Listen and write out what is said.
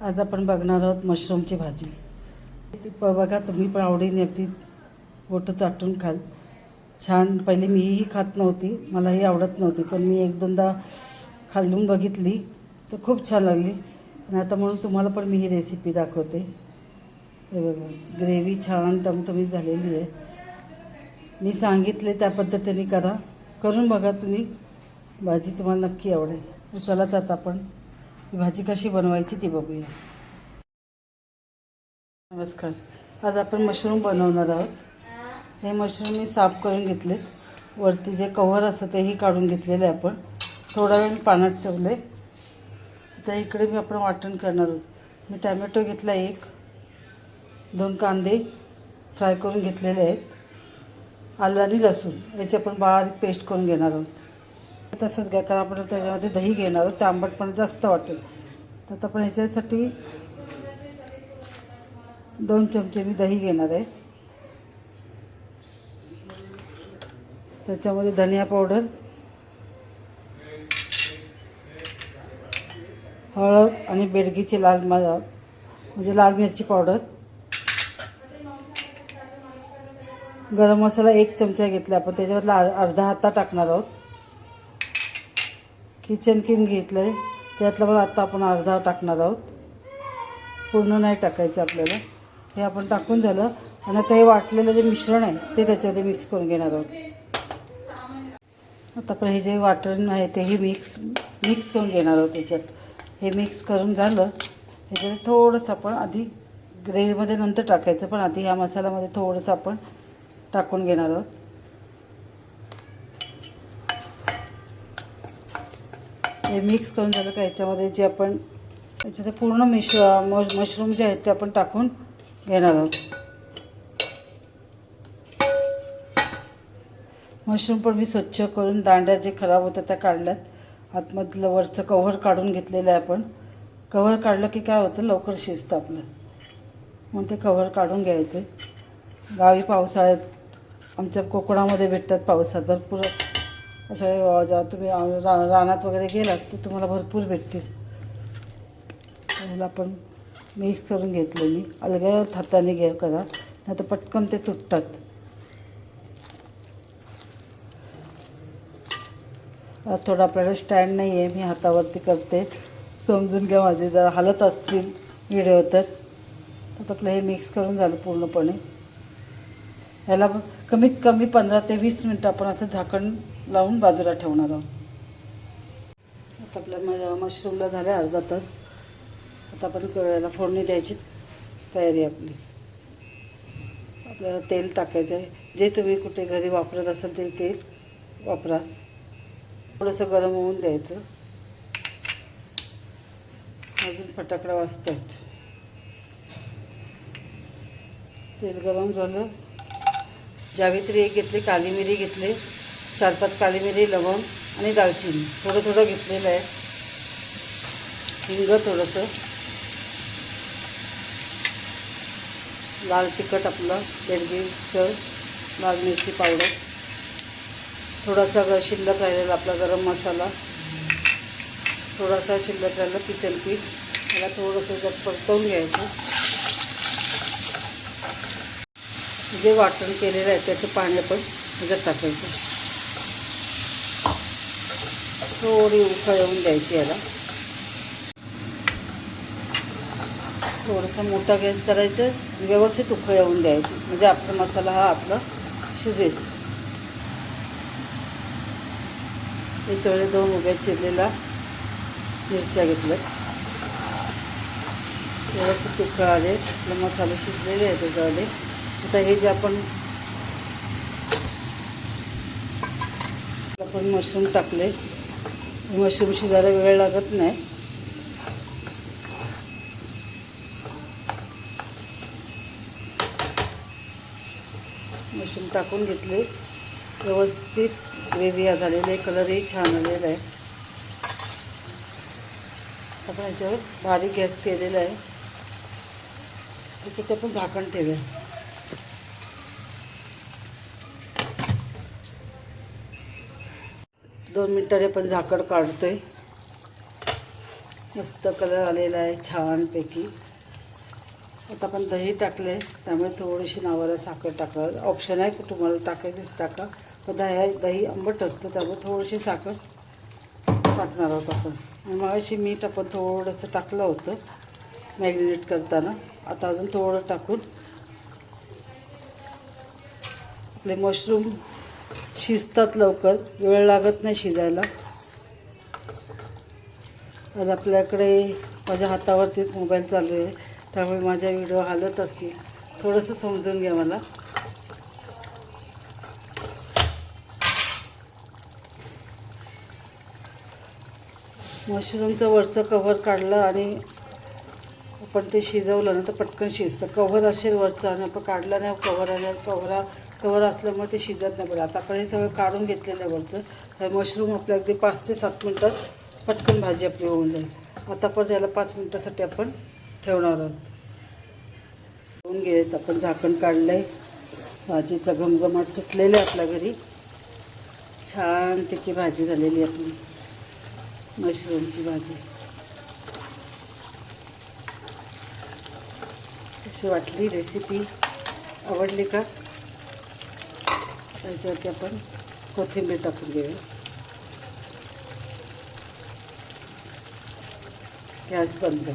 आज आपण बघणार आहोत मशरूमची भाजी. ती प- बघा तुम्ही पण आवडीने अगदी बोटं चाटून खाल. छान पहिले मीही खात नव्हती मलाही आवडत नव्हती पण मी एक दोनदा खाल्लून बघितली तर खूप छान लागली. आणि आता म्हणून तुम्हाला पण मी ही रेसिपी दाखवते. हे बघा ग्रेव्ही छान टमटमीत झालेली आहे. मी सांगितले त्या पद्धतीने करा. करून बघा तुम्ही. भाजी तुम्हाला नक्की आवडेल. चला तर आता आपण भाजी कशी बनवायची ती बघूया. नमस्कार. आज आपण मशरूम बनवणार आहोत. हे मशरूम मी साफ करून घेतले वरती जे कव्हर असतं तेही काढून घेतलेले आपण. थोडा वेळ पाण्यात ठेवले तर इकडे मी आपण वाटण करणार आहोत. मी टॅमॅटो घेतला एक दोन कांदे फ्राय करून घेतलेले आहेत. आलं आणि लसूण याची आपण बारीक पेस्ट करून घेणार आहोत. तसंच घ्या कारण आपण त्याच्यामध्ये दही घेणार आहोत ते आंबटपणा जास्त वाटेल. तर आता आपण ह्याच्यासाठी दोन चमचे मी दही घेणार आहे. त्याच्यामध्ये धनिया पावडर हळद आणि बेडगीची लाल मा म्हणजे लाल मिरची पावडर. गरम मसाला एक चमचा घेतला आपण त्याच्यामधला अर्धा हाता टाकणार आहोत. किचन किंग घेतलं आहे त्यातलं पण आता आपण अर्धा टाकणार आहोत. पूर्ण नाही टाकायचं आपल्याला. हे आपण टाकून झालं. आणि आता हे वाटलेलं जे मिश्रण आहे ते त्याच्यामध्ये मिक्स करून घेणार आहोत. आता आपण हे जे वाटण आहे तेही मिक्स मिक्स करून घेणार आहोत त्याच्यात हे मिक्स करून झालं. ह्याच्यात थोडंसं आपण आधी ग्रेव्हीमध्ये नंतर टाकायचं पण आधी ह्या मसाल्यामध्ये थोडंसं आपण टाकून घेणार आहोत. हे मिक्स करून झालं का ह्याच्यामध्ये जे आपण याच्यात पूर्ण मिश मश मशरूम जे आहेत ते आपण टाकून घेणार आहोत. मशरूम पण मी स्वच्छ करून दांड्या जे खराब होत्या त्या काढल्यात. आतमधलं वरचं कव्हर काढून घेतलेलं आहे आपण. कव्हर काढलं की काय होतं? लवकर शिजतं आपलं. मग ते कव्हर काढून घ्यायचे. गावी पावसाळ्यात आमच्या कोकणामध्ये भेटतात पावसात. भरपूर असं जेव्हा तुम्ही रा रानात वगैरे गेलात तर तुम्हाला भरपूर भेटतील. त्याला आपण मिक्स करून घेतलं मी. अलग्या हाताने घ्या करा नाही तर पटकन ते तुटतात. थोडं आपल्याला स्टँड नाही आहे मी हातावरती करते. समजून घ्या माझे जर हालत असतील व्हिडिओ तर आपलं हे मिक्स करून झालं पूर्णपणे. ह्याला कमीत कमी पंधरा ते वीस मिनटं आपण असं झाकण लावून बाजूला ठेवणार आहोत. आता आपल्या म मशरूमला झाल्या अर्धा तास आता आपण याला फोडणी द्यायची तयारी आपली. आपल्याला तेल टाकायचं आहे. जे तुम्ही कुठे घरी वापरत असाल ते तेल वापरा. थोडंसं गरम होऊन द्यायचं. अजून फटाकडा वाजतात तेल गरम झालं. जावित्री एक घेतली काली मिरी घेतली. चार पाच काली मिरी लवंग आणि दालचिनी. थोडं थोडं घेतलेलं आहे. हिंग थोडंसं. लाल तिखट आपलं तेलगीचं लाल मिरची पावडर. थोडासा ग शिल्लक राहिलेला आपला गरम मसाला. थोडासा शिल्लक राहिला किचन पीठ. त्याला थोडंसं जर परतवून घ्यायचं. जे वाटण केलेलं आहे त्याचं पाणी आपण ह्याच्यात टाकायचं. थोडी उकळ येऊन द्यायची याला. थोडंसं मोठा गॅस करायचं व्यवस्थित उकळ येऊन द्यायची. म्हणजे आपला मसाला हा आपला शिजेल. याच्यावर दोन उभ्या चिरलेला मिरच्या घेतल्या. व्यवस्थित उकळ आले आपले मसाले शिजलेले आहे त्याच्यावाले आता हे जे आपण आपण मशरूम टाकले मशरूम शिजायला वेळ लागत नाही. मशरूम टाकून घेतले. व्यवस्थित ग्रेव्ही झालेली आहे कलरही छान आलेला आहे. आपण याच्यावर बारीक गॅस केलेला आहे. त्याच्यात आपण झाकण ठेवूया. दोन मिनटाने आपण झाकण काढतोय. मस्त कलर आलेला आहे छानपैकी. आता आपण दही टाकले त्यामुळे थोडीशी नावाला साखर टाकणार. ऑप्शन आहे की तुम्हाला टाकायचीच टाका. पण दह्या दही आंबट असतं त्यामुळे थोडीशी साखर टाकणार आहोत आपण. आणि मगाशी मीठ आपण थोडंसं टाकलं होतं मॅग्नेट करताना. आता अजून थोडं टाकून आपले मशरूम शिजतात लवकर. वेळ लागत नाही शिजायला. आज आपल्याकडे माझ्या हातावरतीच मोबाईल चालू आहे. त्यामुळे माझ्या व्हिडिओ हालत असतील थोडंसं समजून घ्या मला. मशरूमचं वरचं कव्हर काढलं आणि आपण ते शिजवलं ना तर पटकन शिजतं. कव्हर असेल वरचं आणि आपण काढलं नाही कव्हर आणि कव्हरा कव्हर असल्यामुळे ते शिजत नाही बरं आता आपण हे सगळं काढून घेतलेलं आहे वरचं. तर मशरूम आपल्या अगदी पाच ते सात मिनटात पटकन भाजी आपली होऊन जाईल. आता पण त्याला पाच मिनटासाठी आपण ठेवणार आहोत. होऊन गेलेत आपण. झाकण काढलं आहे भाजीचा घमघमाट सुटलेलं आहे आपल्या घरी. छानपैकी भाजी झालेली आहे आपली. मशरूमची भाजी. कशी वाटली रेसिपी आवडली का? त्याच्यावरती आपण कोथिंबीर टाकून घेऊया गॅस बंद.